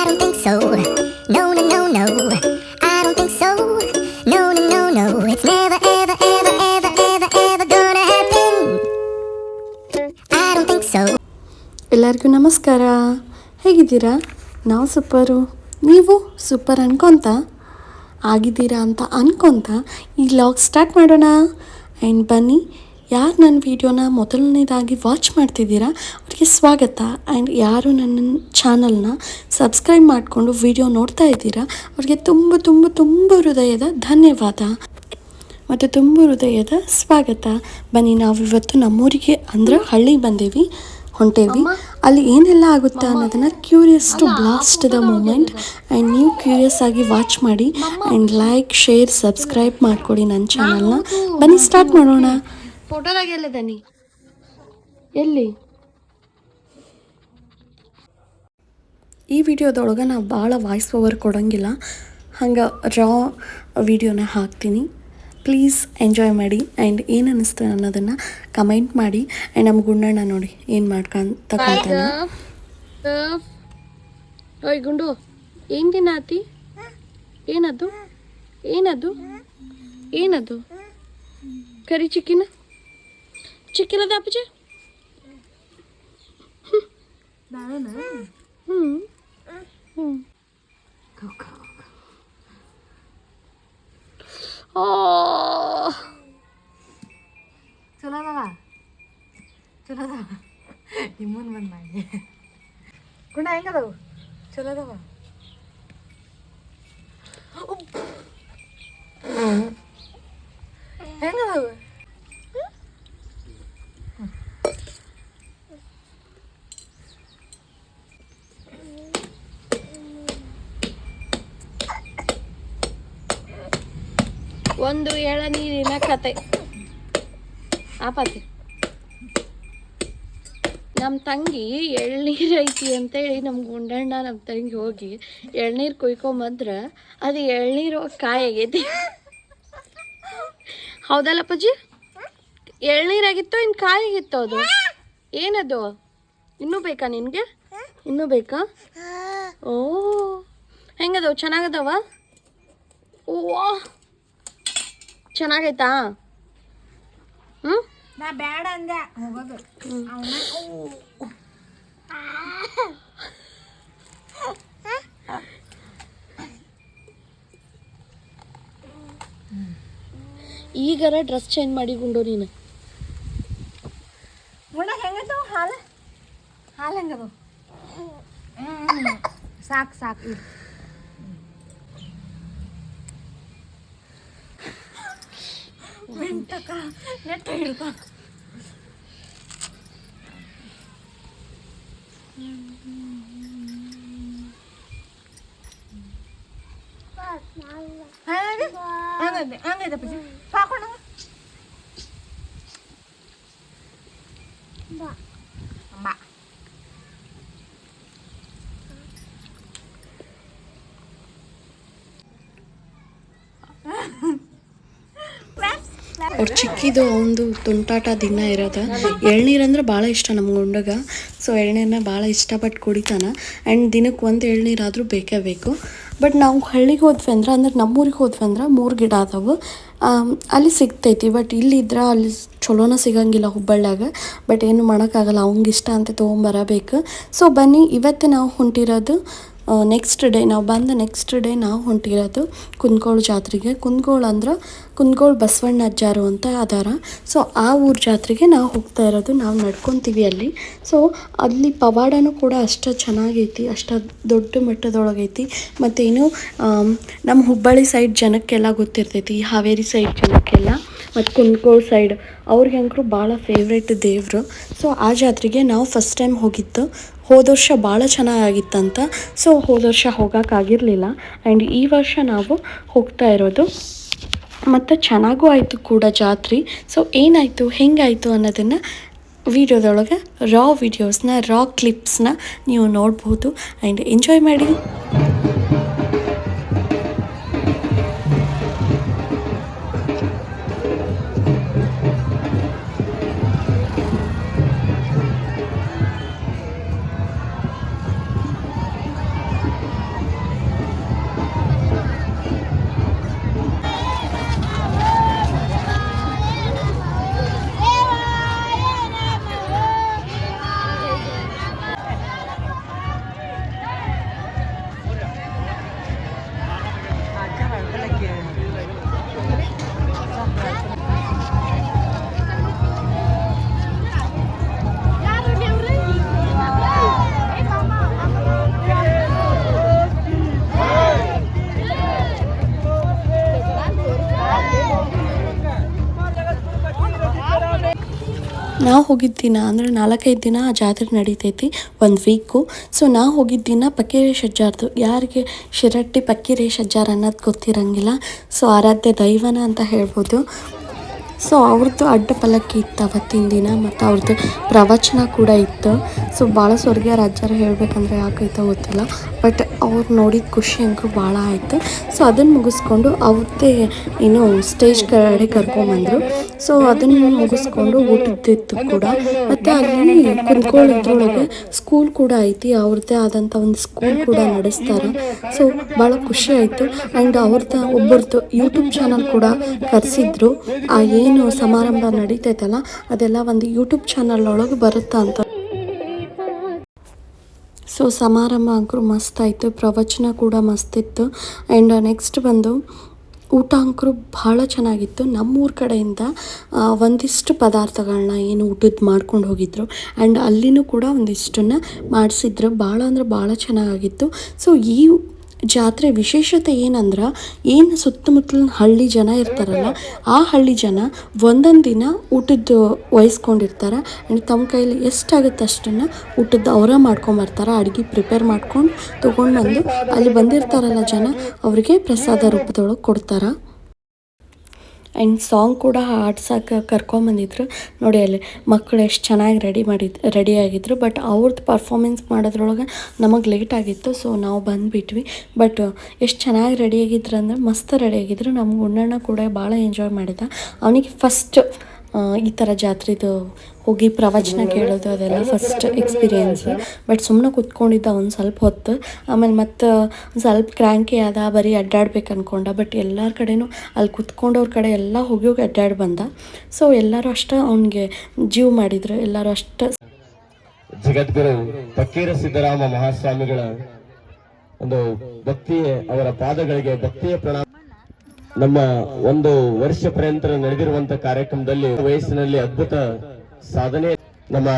I don't think so. No, no, no, no. I don't think so. No, no, no, no. It's never, ever, ever, ever, ever, ever gonna happen. I don't think so. ಎಲ್ಲರಿಗೂ ನಮಸ್ಕಾರ ಹೇಗಿದ್ದೀರಾ ನಾವು super ನೀವು super ಅನ್ಕೊತ ಆಗಿದ್ದೀರಾ ಅಂತ ಅನ್ಕೊತ ಈ log start ಮಾಡೋಣ and ಬನ್ನಿ ಯಾರು ನನ್ನ ವೀಡಿಯೋನ ಮೊದಲನೇದಾಗಿ ವಾಚ್ ಮಾಡ್ತಿದ್ದೀರಾ ಅವರಿಗೆ ಸ್ವಾಗತ. ಆ್ಯಂಡ್ ಯಾರು ನನ್ನ ಚಾನಲ್ನ ಸಬ್ಸ್ಕ್ರೈಬ್ ಮಾಡಿಕೊಂಡು ವಿಡಿಯೋ ನೋಡ್ತಾ ಇದ್ದೀರಾ ಅವ್ರಿಗೆ ತುಂಬ ತುಂಬ ತುಂಬ ಹೃದಯದ ಧನ್ಯವಾದ. ಮತ್ತು ತುಂಬ ಹೃದಯದ ಸ್ವಾಗತ. ಬನ್ನಿ ನಾವು ಇವತ್ತು ನಮ್ಮೂರಿಗೆ ಅಂದ್ರೆ ಹಳ್ಳಿ ಬಂದೇವಿ ಹೊಂಟೇವಿ. ಅಲ್ಲಿ ಏನೆಲ್ಲ ಆಗುತ್ತೆ ಅನ್ನೋದನ್ನು curious to blast the moment and ನೀವು ಕ್ಯೂರಿಯಸ್ ಆಗಿ ವಾಚ್ ಮಾಡಿ ಆ್ಯಂಡ್ ಲೈಕ್ ಶೇರ್ ಸಬ್ಸ್ಕ್ರೈಬ್ ಮಾಡಿಕೊಡಿ ನನ್ನ ಚಾನಲ್ನ. ಬನ್ನಿ ಸ್ಟಾರ್ಟ್ ಮಾಡೋಣ. ಫೋಟೋದಾಗೆಲ್ಲ ದನಿ ಎಲ್ಲಿ? ಈ ವಿಡಿಯೋದೊಳಗೆ ನಾವು ಭಾಳ ವಾಯ್ಸ್ ಓವರ್ ಕೊಡೋಂಗಿಲ್ಲ. ಹಂಗೆ ರಾ ವಿಡಿಯೋನ ಹಾಕ್ತೀನಿ. ಪ್ಲೀಸ್ ಎಂಜಾಯ್ ಮಾಡಿ. ಆ್ಯಂಡ್ ಏನು ಅನ್ನಿಸ್ತು ಅನ್ನೋದನ್ನು ಕಮೆಂಟ್ ಮಾಡಿ. ಆ್ಯಂಡ್ ನಮ್ಮ ಗುಂಡಣ್ಣ ನೋಡಿ ಏನು ಮಾಡ್ಕೊಂಡು ತಗೊಂತಾನೆ ಓಯ್ ಗುಂಡು. ಏನು ದಿನ ಆತಿ ಏನದು? ಏನದು? ಏನದು? ಕರಿ ಚಿಕ್ಕಿನ? ಚಿಕ್ಕಿಲ್ಲದ ಅಪ್ಪಜಿ? ಹ್ಞೂ Go, go, go. Oh. 졸라다가. 졸라다가. 입문만 많이. 그나 행가다고. 졸라다가. 행가다고. ಒಂದು ಎಳನೀರಿನ ಕತೆ. ಆಪಾತಿ ನಮ್ಮ ತಂಗಿ ಎಳ್ನೀರು ಐತಿ ಅಂತೇಳಿ ನಮ್ಮ ಗುಂಡಣ್ಣ ನಮ್ಮ ತಂಗಿ ಹೋಗಿ ಎಳ್ನೀರು ಕುಯ್ಕೊಂಬಂದ್ರೆ ಅದು ಎಳ್ನೀರು ಕಾಯಿ ಆಗೈತಿ. ಹೌದಲ್ಲ ಅಪ್ಪಾಜಿ? ಎಳ್ನೀರಾಗಿತ್ತೋ ಇನ್ನು ಕಾಯಿ ಅದು? ಏನದು? ಇನ್ನೂ ಬೇಕಾ ನಿನಗೆ? ಇನ್ನೂ ಬೇಕಾ? ಓ, ಹೆಂಗದವು? ಚೆನ್ನಾಗದವ? ಓ ಚೆನ್ನಾಗೈತಾ? ಹ್ಞೂ ನಾ ಬೇಡ ಅಂದೆ. ಹೋಗೋದು. ಈಗಾರ ಡ್ರೆಸ್ ಚೇಂಜ್ ಮಾಡಿ ಗುಂಡು ನೀನು. ಗುಣ ಹೆಂಗದವು ಹಾಲು. ಹಾಲು ಹೆಂಗದು. ಸಾಕು ಸಾಕು ಮೆಂಟಕ ನೆಟ್ಟ ಹಿಡ್ಕೊ ಹಂಗದೆ ಹಂಗೈತೆ ಪೂಜೆ ಅವ್ರು ಚಿಕ್ಕಿದು ಒಂದು ತುಂಟಾಟ ದಿನ ಇರೋದು. ಎಳ್ನೀರು ಅಂದ್ರೆ ಭಾಳ ಇಷ್ಟ ನಮ್ಗೆ ಗುಂಡಗ ಸೊ ಎಳ್ನೀರನ್ನ ಭಾಳ ಇಷ್ಟಪಟ್ಟು ಕುಡಿತಾನೆ. ಆ್ಯಂಡ್ ದಿನಕ್ಕೆ ಒಂದು ಎಳ್ನೀರಾದರೂ ಬೇಕೇ ಬೇಕು. ಬಟ್ ನಾವು ಹಳ್ಳಿಗೆ ಹೋದ್ವಿ ಅಂದ್ರೆ ಅಂದ್ರೆ ನಮ್ಮೂರಿಗೆ ಹೋದ್ವಿ ಅಂದ್ರೆ ಮೂರು ಗಿಡ ಅದಾವು ಅಲ್ಲಿ ಸಿಗ್ತೈತಿ ಬಟ್ ಇಲ್ಲಿದ್ರೆ ಅಲ್ಲಿ ಚಲೋನ ಸಿಗಂಗಿಲ್ಲ ಹುಬ್ಬಳ್ಳಿಯಾಗ. ಬಟ್ ಏನು ಮಾಡೋಕ್ಕಾಗಲ್ಲ, ಅವಂಗೆ ಇಷ್ಟ ಅಂತ ತೊಗೊಂಬರಬೇಕು. ಸೊ ಬನ್ನಿ, ಇವತ್ತು ನಾವು ಹೊಂಟಿರೋದು ನೆಕ್ಸ್ಟ್ ಡೇ ನಾವು ಬಂದ ನೆಕ್ಸ್ಟ್ ಡೇ ನಾವು ಹೊಂಟಿರೋದು ಕುಂದಗೋಳ ಜಾತ್ರೆಗೆ. ಕುಂದಗೋಳ ಅಂದ್ರೆ ಕುಂದಗೋಳ ಬಸವಣ್ಣ ಅಜ್ಜಾರು ಅಂತ ಅದಾರ. ಸೊ ಆ ಊರ ಜಾತ್ರೆಗೆ ನಾವು ಹೋಗ್ತಾ ಇರೋದು. ನಾವು ನಡ್ಕೊತೀವಿ ಅಲ್ಲಿ. ಸೊ ಅಲ್ಲಿ ಪವಾಡನೂ ಕೂಡ ಅಷ್ಟು ಚೆನ್ನಾಗೈತಿ, ಅಷ್ಟು ದೊಡ್ಡ ಮಟ್ಟದೊಳಗೈತಿ. ಮತ್ತು ಇನ್ನು ನಮ್ಮ ಹುಬ್ಬಳ್ಳಿ ಸೈಡ್ ಜನಕ್ಕೆಲ್ಲ ಗೊತ್ತಿರ್ತೈತಿ, ಹಾವೇರಿ ಸೈಡ್ ಜನಕ್ಕೆಲ್ಲ. ಮತ್ತು ಕುಂದಗೋಳ ಸೈಡ್ ಅವ್ರಿಗೆ ಅಂಕರು ಭಾಳ ಫೇವ್ರೇಟ್ ದೇವರು. ಸೊ ಆ ಜಾತ್ರೆಗೆ ನಾವು ಫಸ್ಟ್ ಟೈಮ್ ಹೋಗಿದ್ದು. ಹೋದ ವರ್ಷ ಭಾಳ ಚೆನ್ನಾಗಿತ್ತಂತ ಸೊ ಹೋದ ವರ್ಷ ಹೋಗೋಕ್ಕಾಗಿರಲಿಲ್ಲ ಆ್ಯಂಡ್ ಈ ವರ್ಷ ನಾವು ಹೋಗ್ತಾ ಇರೋದು ಮತ್ತು ಚೆನ್ನಾಗೂ ಆಯಿತು ಕೂಡ ಜಾತ್ರೆ. ಸೊ ಏನಾಯಿತು, ಹೆಂಗಾಯಿತು ಅನ್ನೋದನ್ನು ವಿಡಿಯೋದೊಳಗೆ ರಾ ವಿಡಿಯೋಸ್ನ ರಾ ಕ್ಲಿಪ್ಸ್ನ ನೀವು ನೋಡ್ಬೋದು. ಆ್ಯಂಡ್ ಎಂಜಾಯ್ ಮಾಡಿ. ನಾವು ಹೋಗಿದ್ದ ದಿನ ಅಂದರೆ ನಾಲ್ಕೈದು ದಿನ ಆ ಜಾತ್ರೆ ನಡೀತೈತಿ, ಒಂದು ವೀಕು ಸೊ ನಾವು ಹೋಗಿದ್ದ ದಿನ ಪಕ್ಕೀರೇಶ್ ಅಜ್ಜಾರ್ದು ಯಾರಿಗೆ ಶಿರಟ್ಟಿ ಪಕ್ಕೀರೇಶ್ ಶಜ್ಜಾರ್ ಅನ್ನೋದು ಗೊತ್ತಿರಂಗಿಲ್ಲ. ಸೊ ಆರಾಧ್ಯ ದೈವನ ಅಂತ ಹೇಳ್ಬೋದು. ಸೊ ಅವ್ರದ್ದು ಅಡ್ಡ ಪಲ್ಲಕ್ಕಿ ಇತ್ತು ಅವತ್ತಿನ ದಿನ ಮತ್ತು ಅವ್ರದ್ದು ಪ್ರವಚನ ಕೂಡ ಇತ್ತು. ಸೊ ಭಾಳ ಸ್ವರ್ಗೀಯ ರಾಜ್ಯರು ಹೇಳಬೇಕಂದ್ರೆ ಯಾಕೈತೋ ಗೊತ್ತಿಲ್ಲ. ಬಟ್ ಅವ್ರು ನೋಡಿದ ಖುಷಿ ಅಂಕೂ ಭಾಳ ಆಯಿತು. ಸೊ ಅದನ್ನು ಮುಗಿಸ್ಕೊಂಡು ಅವ್ರದ್ದೇ ಏನು ಸ್ಟೇಜ್ ಕಡೆ ಕರ್ಕೊಂಬಂದರು. ಸೊ ಅದನ್ನು ಮುಗಿಸ್ಕೊಂಡು ಊಟದ್ದಿತ್ತು ಕೂಡ. ಮತ್ತು ಅಲ್ಲಿ ಕುಂತ್ಕೊಳ್ಳೋದ್ರೊಳಗೆ ಸ್ಕೂಲ್ ಕೂಡ ಐತಿ. ಅವ್ರದ್ದೇ ಆದಂಥ ಒಂದು ಸ್ಕೂಲ್ ಕೂಡ ನಡೆಸ್ತಾರೆ. ಸೊ ಭಾಳ ಖುಷಿ ಆಯಿತು. ಆ್ಯಂಡ್ ಅವ್ರದ್ದು ಒಬ್ಬರದ್ದು ಯೂಟ್ಯೂಬ್ ಚಾನಲ್ ಕೂಡ ಕರೆಸಿದ್ರು. ಆ ಸಮಾರಂಭ ನಡೀತೈತಲ್ಲ, ಅದೆಲ್ಲ ಒಂದು ಯೂಟ್ಯೂಬ್ ಚಾನಲ್ ಒಳಗೆ ಬರುತ್ತಾ ಅಂತ. ಸೊ ಸಮಾರಂಭ ಅಂಕರು ಮಸ್ತ್ ಆಯಿತು, ಪ್ರವಚನ ಕೂಡ ಮಸ್ತಿತ್ತು ಆ್ಯಂಡ್ ನೆಕ್ಸ್ಟ್ ಬಂದು, ಊಟ ಅಂಕರು ಭಾಳ ಚೆನ್ನಾಗಿತ್ತು. ನಮ್ಮೂರ ಕಡೆಯಿಂದ ಒಂದಿಷ್ಟು ಪದಾರ್ಥಗಳನ್ನ ಏನು ಊಟದ ಮಾಡ್ಕೊಂಡು ಹೋಗಿದ್ರು. ಆ್ಯಂಡ್ ಅಲ್ಲಿನೂ ಕೂಡ ಒಂದಿಷ್ಟನ್ನು ಮಾಡಿಸಿದ್ರು. ಭಾಳ ಅಂದ್ರೆ ಭಾಳ ಚೆನ್ನಾಗಿತ್ತು. ಸೊ ಈ ಜಾತ್ರೆ ವಿಶೇಷತೆ ಏನಂದ್ರೆ ಏನು ಸುತ್ತಮುತ್ತಲಿನ ಹಳ್ಳಿ ಜನ ಇರ್ತಾರಲ್ಲ, ಆ ಹಳ್ಳಿ ಜನ ಒಂದೊಂದು ದಿನ ಊಟದ್ದು ವಹಿಸ್ಕೊಂಡಿರ್ತಾರೆ. ಆ್ಯಂಡ್ ತಮ್ಮ ಕೈಲಿ ಎಷ್ಟಾಗುತ್ತೆ ಅಷ್ಟನ್ನು ಊಟದ ಅವರ ಮಾಡ್ಕೊಂಬರ್ತಾರೆ, ಅಡುಗೆ ಪ್ರಿಪೇರ್ ಮಾಡ್ಕೊಂಡು ತೊಗೊಂಡು ಬಂದು ಅಲ್ಲಿ ಬಂದಿರ್ತಾರಲ್ಲ ಜನ, ಅವರಿಗೆ ಪ್ರಸಾದ ರೂಪದೊಳಗೆ ಕೊಡ್ತಾರೆ. ಆ್ಯಂಡ್ ಸಾಂಗ್ ಕೂಡ ಹಾಡ್ಸಕ್ಕೆ ಕರ್ಕೊಂಬಂದಿದ್ರು. ನೋಡಿ ಅಲ್ಲಿ ಮಕ್ಕಳು ಎಷ್ಟು ಚೆನ್ನಾಗಿ ರೆಡಿ ಮಾಡಿದ್ ರೆಡಿ ಆಗಿದ್ರು. ಬಟ್ ಅವ್ರದ್ದು ಪರ್ಫಾಮೆನ್ಸ್ ಮಾಡೋದ್ರೊಳಗೆ ನಮಗೆ ಲೇಟ್ ಆಗಿತ್ತು. ಸೊ ನಾವು ಬಂದುಬಿಟ್ವಿ. ಬಟ್ ಎಷ್ಟು ಚೆನ್ನಾಗಿ ರೆಡಿ ಆಗಿದ್ರು ಅಂದ್ರೆ ಮಸ್ತ್ ರೆಡಿ ಆಗಿದ್ರು. ನಮ್ಮ ಉಣ್ಣಣ್ಣ ಕೂಡ ಭಾಳ ಎಂಜಾಯ್ ಮಾಡಿದ್ದ ಅವನಿಗೆ ಫಸ್ಟ್ ಈ ಥರ ಜಾತ್ರೆದು ಹೋಗಿ ಪ್ರವಚನ ಕೇಳೋದು ಅದೆಲ್ಲ ಫಸ್ಟ್ ಎಕ್ಸ್ಪೀರಿಯೆನ್ಸ್ ಬಟ್ ಸುಮ್ಮನೆ ಕೂತ್ಕೊಂಡಿದ್ದ ಒಂದು ಸ್ವಲ್ಪ ಹೊತ್ತು. ಆಮೇಲೆ ಮತ್ತು ಸ್ವಲ್ಪ ಕ್ರ್ಯಾಂಕಿ ಆದ, ಬರೀ ಅಡ್ಡಾಡ್ಬೇಕು ಅಂದ್ಕೊಂಡ ಬಟ್ ಎಲ್ಲರ ಕಡೆನೂ ಅಲ್ಲಿ ಕುತ್ಕೊಂಡವ್ರ ಕಡೆ ಎಲ್ಲ ಹೋಗಿ ಹೋಗಿ ಅಡ್ಡಾಡಿ ಬಂದ. ಸೊ ಎಲ್ಲರೂ ಅಷ್ಟೇ ಅವನಿಗೆ ಜೀವ ಮಾಡಿದ್ರು. ಎಲ್ಲರೂ ಅಷ್ಟು ಜಗದ್ಗುರು ಫಕೀರ ಸಿದ್ದರಾಮ ಮಹಾಸ್ವಾಮಿಗಳ ಒಂದು ಭಕ್ತಿಯೇ ಅವರ ಪಾದಗಳಿಗೆ ಭಕ್ತಿಯ ಪ್ರಣಾಮ. ನಮ್ಮ ಒಂದು ವರ್ಷ ಪರ್ಯಂತ ನಡೆದಿರುವಂತ ಕಾರ್ಯಕ್ರಮದಲ್ಲಿ ವಯಸ್ಸಿನಲ್ಲಿ ಅದ್ಭುತ ಸಾಧನೆ. ನಮ್ಮ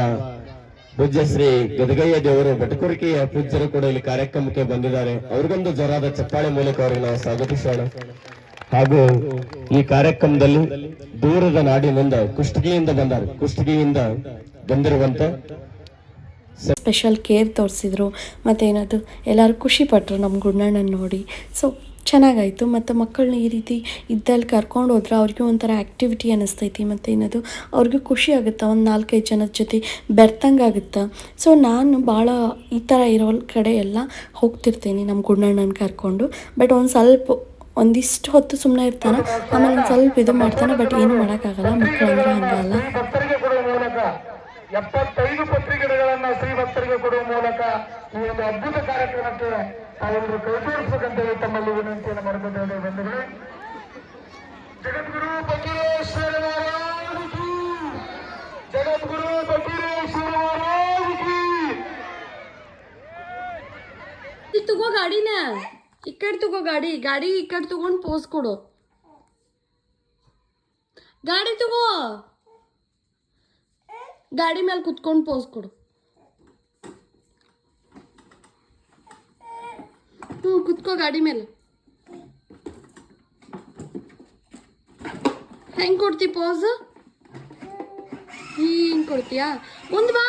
ಪೂಜ್ಯ ಶ್ರೀ ಗದಗಯ್ಯ ದೇವರು ಬಟಕುರಿಕೆಯ ಪೂಜ್ಯರು ಕೂಡ ಇಲ್ಲಿ ಕಾರ್ಯಕ್ರಮಕ್ಕೆ ಬಂದಿದ್ದಾರೆ. ಅವ್ರಿಗೊಂದು ಜೋರಾದ ಚಪ್ಪಾಳೆ ಮೂಲಕ ಅವರಿಗೆ ನಾವು ಸ್ವಾಗತಿಸೋಣ. ಹಾಗೂ ಈ ಕಾರ್ಯಕ್ರಮದಲ್ಲಿ ದೂರದ ನಾಡಿನಿಂದ ಕುಷ್ಟಗಿಯಿಂದ ಬಂದಾರೆ. ಕುಷ್ಟಗಿಯಿಂದ ಬಂದಿರುವಂತ ಸ್ಪೆಷಲ್ ಕೇರ್ ತೋರಿಸಿದ್ರು. ಮತ್ತೇನದು? ಎಲ್ಲರೂ ಖುಷಿ ಪಟ್ಟರು ನಮ್ಮ ಗುಂಡಣ್ಣನ ನೋಡಿ. ಸೊ ಚೆನ್ನಾಗಾಯಿತು. ಮತ್ತು ಮಕ್ಕಳನ್ನ ಈ ರೀತಿ ಇದ್ದಲ್ಲಿ ಕರ್ಕೊಂಡು ಹೋದ್ರೆ ಅವ್ರಿಗೂ ಒಂಥರ ಆ್ಯಕ್ಟಿವಿಟಿ ಅನ್ನಿಸ್ತೈತಿ. ಮತ್ತು ಏನದು ಅವ್ರಿಗೂ ಖುಷಿ ಆಗುತ್ತೆ? ಒಂದು ನಾಲ್ಕೈದು ಜನದ ಜೊತೆ ಬೆರ್ತಂಗೆ ಆಗುತ್ತೆ ಸೊ ನಾನು ಭಾಳ ಈ ಥರ ಇರೋ ಕಡೆ ಎಲ್ಲ ಹೋಗ್ತಿರ್ತೀನಿ ನಮ್ಮ ಗುಂಡಣ್ಣನ ಕರ್ಕೊಂಡು. ಬಟ್ ಒಂದು ಸ್ವಲ್ಪ, ಒಂದಿಷ್ಟು ಹೊತ್ತು ಸುಮ್ಮನೆ ಇರ್ತಾನೆ. ಆಮೇಲೆ ಒಂದು ಸ್ವಲ್ಪ ಇದು ಮಾಡ್ತಾನೆ. ಬಟ್ ಏನು ಮಾಡೋಕ್ಕಾಗಲ್ಲ. ಮಕ್ಕಳು ಅಂದರೆ ಹಂಗಲ್ಲ. ಭಕ್ತರಿಗೆ ಕೊಡುವ ಮೂಲಕ ಎಪ್ಪತ್ತೈದು ಪತ್ರಿಕೆಗಳನ್ನ ಶ್ರೀ ಭಕ್ತರಿಗೆ ಕೊಡುವ ಮೂಲಕ ಈ ಒಂದು ಅದ್ಭುತ ಕಾರ್ಯಕ್ರಮಕ್ಕೆ ತಾವೆಲ್ಲರೂ ಕೈ ಜೋಡಿಸಬೇಕಂತ ಹೇಳಿ ತಮ್ಮಲ್ಲಿ ವಿನಂತಿಯನ್ನು ಮಾಡ್ಕೊತೇವೆ ಬಂಧುಗಳೇ. ಜಗದ್ಗುರು ಫಕೀರೇಶ್ವರ ಮಹಾರಾಜ್ ಕಿ. ಜಗದ್ಗುರು ಫಕೀರೇಶ್ವರ ಮಹಾರಾಜ್ ಕಿ. ಈ ತಗೋ ಗಾಡಿನ ಈ ಕಡೆ ತಗೋ ಗಾಡಿ ಗಾಡಿ ಈ ಕಡೆ ತಗೊಂಡು ಪೋಸ್ ಕೊಡು. ಗಾಡಿ ತಗೋ. ಗಾಡಿ ಮೇಲೆ ಕುತ್ಕೊಂಡು ಪೋಸ್ ಕೊಡು. ಹ್ಞೂ ಕುತ್ಕೋ ಗಾಡಿ ಮೇಲೆ ಹೆಂಗೆ ಕೊಡ್ತಿ ಪೋಸ್ ಹಿಂಗೆ ಕೊಡ್ತೀಯಾ ಮುಂದೆ ಬಾ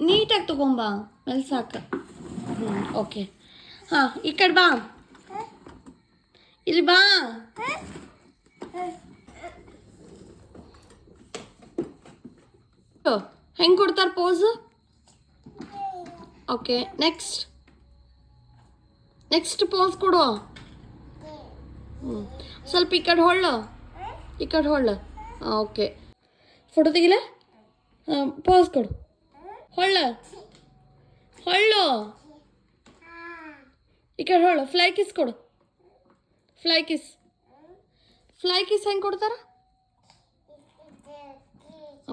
ನೀಟಾಗಿ ತಗೊಂಬ ಮೇಲೆ ಸಾಕು ಹ್ಞೂ ಓಕೆ ಹಾಂ ಈ ಕಡೆ ಬಾ ಇಲ್ಲಿ ಬಾ ಹೆಂಗೆ ಕೊಡ್ತಾರೆ pose okay next next pose ಕೊಡು. ಹ್ಞೂ ಸ್ವಲ್ಪ ಈ ಕಡೆ ಹೊಳ್ಳು. ಈ ಕಡೆ ಹೊಳ್ಳು. ಹಾಂ ಓಕೆ ಫೋಟೋ ತೆಗಿಲ? ಹಾಂ ಪೋಸ್ ಕೊಡು. ಹೊಳ್ಳು. ಹೊಳ್ಳು. ಈ ಕಡೆ ಹೊಳ್ಳು. ಫ್ಲೈ ಕಿಸ್ ಕೊಡು. ಫ್ಲೈ ಕಿಸ್ ಫ್ಲೈ ಕಿಸ್ ಹೆಂಗೆ ಕೊಡ್ತಾರ?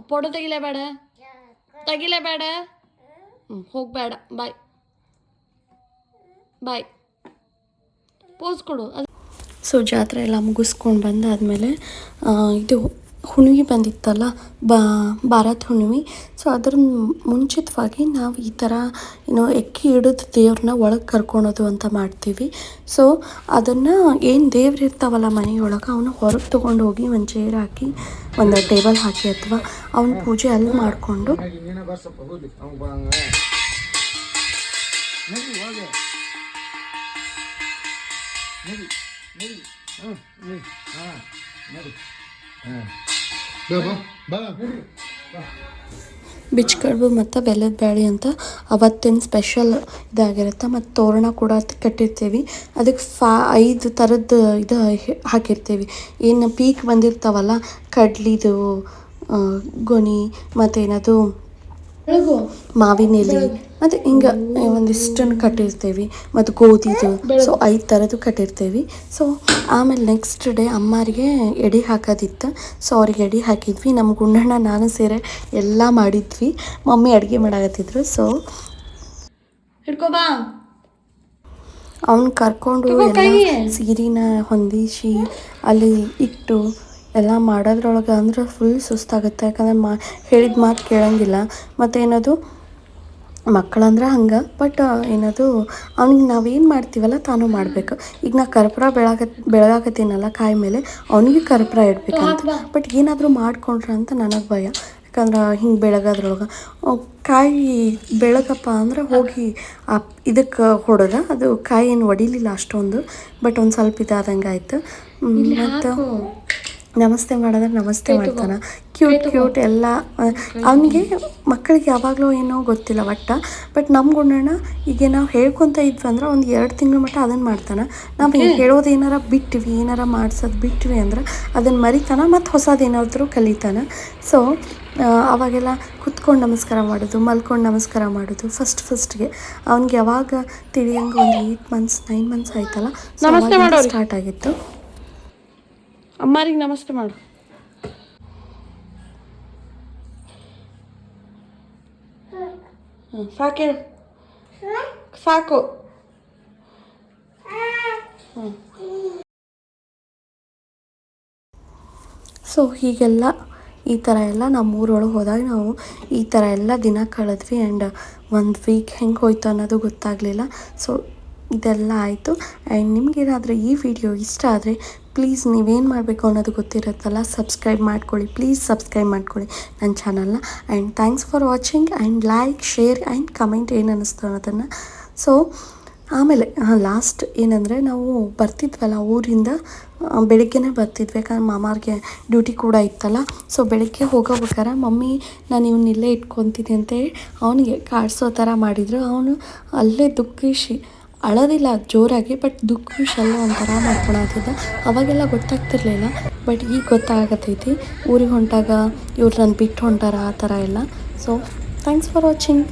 ಫೋಟೋ ತೆಗಿಲೇ ಬೇಡ. ತೆಗಿಲೇ ಬೇಡ. ಹೋಗಬೇಡ ಬಾಯ್. ಬಾಯ್. ಪೋಸ್ ಕೊಡು. ಅದು ಸೊ ಜಾತ್ರೆ ಎಲ್ಲ ಮುಗಿಸ್ಕೊಂಡು ಬಂದಾದಮೇಲೆ ಇದು ಹುಣ್ಣಿಮೆ ಬಂದಿತ್ತಲ್ಲ? ಭಾರತ್ ಹುಣ್ಣಿಮೆ. ಸೊ ಅದ್ರ ಮುಂಚಿತವಾಗಿ ನಾವು ಈ ಥರ ಏನೋ ಎಕ್ಕಿ ಹಿಡಿದು ದೇವ್ರನ್ನ ಒಳಗೆ ಕರ್ಕೊಳೋದು ಅಂತ ಮಾಡ್ತೀವಿ. ಸೊ ಅದನ್ನು ಏನು ದೇವ್ರು ಇರ್ತಾವಲ್ಲ ಮನೆಯೊಳಗೆ, ಅವನು ಹೊರಗೆ ತೊಗೊಂಡು ಹೋಗಿ ಒಂದು ಚೇರ್ ಹಾಕಿ, ಒಂದು ಟೇಬಲ್ ಹಾಕಿ ಅಥವಾ ಅವನ ಪೂಜೆ ಅಲ್ಲಿ ಮಾಡಿಕೊಂಡು. ಬಿಚ್ಕಡುಬು ಮತ್ತು ಬೆಲ್ಲದ ಬ್ಯಾಳಿ ಅಂತ ಅವತ್ತಿನ ಸ್ಪೆಷಲ್ ಇದಾಗಿರುತ್ತೆ. ಮತ್ತು ತೋರಣ ಕೂಡ ಕಟ್ಟಿರ್ತೀವಿ. ಅದಕ್ಕೆ ಫಾ, ಐದು ಥರದ್ದು ಇದು ಹಾಕಿರ್ತೀವಿ. ಏನು ಪೀಕ್ ಬಂದಿರ್ತಾವಲ್ಲ, ಕಡ್ಲಿದು ಗೊನೆ, ಮತ್ತೇನದು ಮಾವಿನ ಎಲೆ. ಮತ್ತು ಹಿಂಗೆ ಒಂದಿಷ್ಟನ್ನು ಕಟ್ಟಿರ್ತೇವೆ. ಮತ್ತು ಗೋಧಿದು ಸೊ ಐದು ಥರದ್ದು ಕಟ್ಟಿರ್ತೇವೆ. ಸೊ ಆಮೇಲೆ ನೆಕ್ಸ್ಟ್ ಡೇ ಅಮ್ಮರಿಗೆ ಎಡೆ ಹಾಕೋದಿತ್ತು. ಸೊ ಅವ್ರಿಗೆ ಎಡೆ ಹಾಕಿದ್ವಿ. ನಮ್ಮ ಗುಂಡಣ್ಣ ನಾನು ಸೇರೆ ಎಲ್ಲ ಮಾಡಿದ್ವಿ. ಮಮ್ಮಿ ಅಡುಗೆ ಮಾಡಾಕತ್ತಿದ್ರು. ಸೊ ಹಿಡ್ಕೋಬಾ ಅವ್ನು ಕರ್ಕೊಂಡು ಎಲ್ಲ ಸೀರೆನ ಹೊಂದಿಸಿ ಅಲ್ಲಿ ಇಟ್ಟು ಎಲ್ಲ ಮಾಡೋದ್ರೊಳಗೆ ಅಂದ್ರೆ ಫುಲ್ ಸುಸ್ತಾಗುತ್ತೆ. ಯಾಕಂದ್ರೆ ಮಾ ಹೇಳಿದ ಮಾತು ಕೇಳಂಗಿಲ್ಲ. ಮತ್ತು ಏನದು ಮಕ್ಕಳಂದ್ರೆ ಹಂಗೆ ಬಟ್ ಏನದು ಅವ್ನಿಗೆ ನಾವೇನು ಮಾಡ್ತೀವಲ್ಲ ತಾನು ಮಾಡಬೇಕು. ಈಗ ನಾ ಕರ್ಪೂರ ಬೆಳಗ ಬೆಳಗಾಕತ್ತೀನಲ್ಲ ಕಾಯಿ ಮೇಲೆ ಅವನಿಗೆ ಕರ್ಪೂರ ಇಡ್ಬೇಕಂತ. ಬಟ್ ಏನಾದರೂ ಮಾಡ್ಕೊಂಡ್ರೆ ಅಂತ ನನಗೆ ಭಯ. ಯಾಕಂದ್ರೆ ಹಿಂಗೆ ಬೆಳಗೋದ್ರೊಳಗೆ ಕಾಯಿ ಬೆಳಗಪ್ಪ ಅಂದ್ರೆ ಹೋಗಿ ಆ ಇದಕ್ಕೆ ಹೊಡೆದ. ಅದು ಕಾಯಿ ಏನು ಒಡಿಲಿಲ್ಲ ಅಷ್ಟೊಂದು ಬಟ್ ಒಂದು ಸ್ವಲ್ಪ ಇದಾದಂಗೆ ಆಯಿತು ಮತ್ತು? ನಮಸ್ತೆ ಮಾಡಿದ್ರೆ ನಮಸ್ತೆ ಮಾಡ್ತಾನ. ಕ್ಯೂಟ್ ಕ್ಯೂಟ್ ಎಲ್ಲ ಅವನಿಗೆ ಮಕ್ಕಳಿಗೆ ಯಾವಾಗಲೂ ಏನೋ ಗೊತ್ತಿಲ್ಲ ಒಟ್ಟ ಬಟ್ ನಮ್ಮ ಗುಂಡಣ್ಣ ಈಗ ನಾವು ಹೇಳ್ಕೊತ ಇದ್ವಿ ಅಂದ್ರೆ ಒಂದು ಎರಡು ತಿಂಗಳ ಮಟ್ಟ ಅದನ್ನು ಮಾಡ್ತಾನೆ. ನಾವು ಹೇಳೋದು ಏನಾರ ಬಿಟ್ವಿ ಏನಾರ ಮಾಡ್ಸೋದು ಬಿಟ್ವಿ ಅಂದ್ರೆ ಅದನ್ನು ಮರಿತಾನ ಮತ್ತು ಹೊಸದು ಏನಾದರೂ ಕಲಿತಾನೆ. ಸೊ ಅವಾಗೆಲ್ಲ ಕುತ್ಕೊಂಡು ನಮಸ್ಕಾರ ಮಾಡೋದು ಮಲ್ಕೊಂಡು ನಮಸ್ಕಾರ ಮಾಡೋದು ಫಸ್ಟ್ ಫಸ್ಟ್ಗೆ ಅವ್ನಿಗೆ ಯಾವಾಗ ತಿಳಿಯಂಗೆ ಒಂದು ಏಯ್ಟ್ ಮಂತ್ಸ್ ನೈನ್ ಮಂತ್ಸ್ ಆಯ್ತಲ್ಲ ಸ್ಟಾರ್ಟ್ ಆಗಿತ್ತು. ಅಮ್ಮಾರಿಗೆ ನಮಸ್ತೆ ಮಾಡು. ಸಾಕು ಸಾಕು. ಸೊ, ಹೀಗೆಲ್ಲ ಈ ಥರ ಎಲ್ಲ ನಮ್ಮ ಊರೊಳಗೆ ಹೋದಾಗ ನಾವು ಈ ಥರ ಎಲ್ಲ ದಿನ ಕಳೆದ್ವಿ ಆ್ಯಂಡ್ ಒಂದು ವೀಕ್ ಹೆಂಗೆ ಹೋಯ್ತು ಅನ್ನೋದು ಗೊತ್ತಾಗಲಿಲ್ಲ. ಸೊ ಇದೆಲ್ಲ ಆಯಿತು. ಆ್ಯಂಡ್ ನಿಮಗೇನಾದರೂ ಈ ವಿಡಿಯೋ ಇಷ್ಟ ಆದರೆ ಪ್ಲೀಸ್ ನೀವೇನು ಮಾಡಬೇಕು ಅನ್ನೋದು ಗೊತ್ತಿರುತ್ತಲ್ಲ ಸಬ್ಸ್ಕ್ರೈಬ್ ಮಾಡ್ಕೊಳ್ಳಿ. ಪ್ಲೀಸ್ ಸಬ್ಸ್ಕ್ರೈಬ್ ಮಾಡ್ಕೊಳ್ಳಿ ನನ್ನ ಚಾನಲ್ನ and thanks for watching and like share and comment ಏನು ಅನ್ನಿಸ್ತು ಅನ್ನೋದನ್ನು. ಸೊ ಆಮೇಲೆ ಲಾಸ್ಟ್ ಏನಂದರೆ ನಾವು ಬರ್ತಿದ್ವಲ್ಲ ಊರಿಂದ ಬೆಳಿಗ್ಗೆನೇ ಬರ್ತಿದ್ವಿ. ಯಾಕಂದ್ರೆ ಮಾಮಾರಿಗೆ ಡ್ಯೂಟಿ ಕೂಡ ಇತ್ತಲ್ಲ. ಸೊ ಬೆಳಿಗ್ಗೆ ಹೋಗೋಬೇಕಾರೆ ಮಮ್ಮಿ, ನಾನು ಇವನ್ನ ಇಲ್ಲೇ ಇಟ್ಕೊತೀನಿ ಅಂತೇಳಿ ಅವನಿಗೆ ಕಾಡಿಸೋ ಥರ ಮಾಡಿದರು. ಅವನು ಅಲ್ಲೇ ದುಃಖಿಸಿ ಅಳೋದಿಲ್ಲ ಜೋರಾಗಿ ಬಟ್ ದುಃಖ ಎಲ್ಲ ಒಂಥರ ಮಾಡ್ಕೊಳತ್ತಿದ್ದ ಅವಾಗೆಲ್ಲ ಗೊತ್ತಾಗ್ತಿರ್ಲಿಲ್ಲ ಬಟ್ ಈಗ ಗೊತ್ತಾಗತ್ತೈತಿ ಊರಿಗೆ ಹೊಂಟಾಗ ಇವ್ರು ನನ್ನ ಬಿಟ್ಟು ಹೊಂಟಾರ ಆ ಥರ ಎಲ್ಲ. So thanks for watching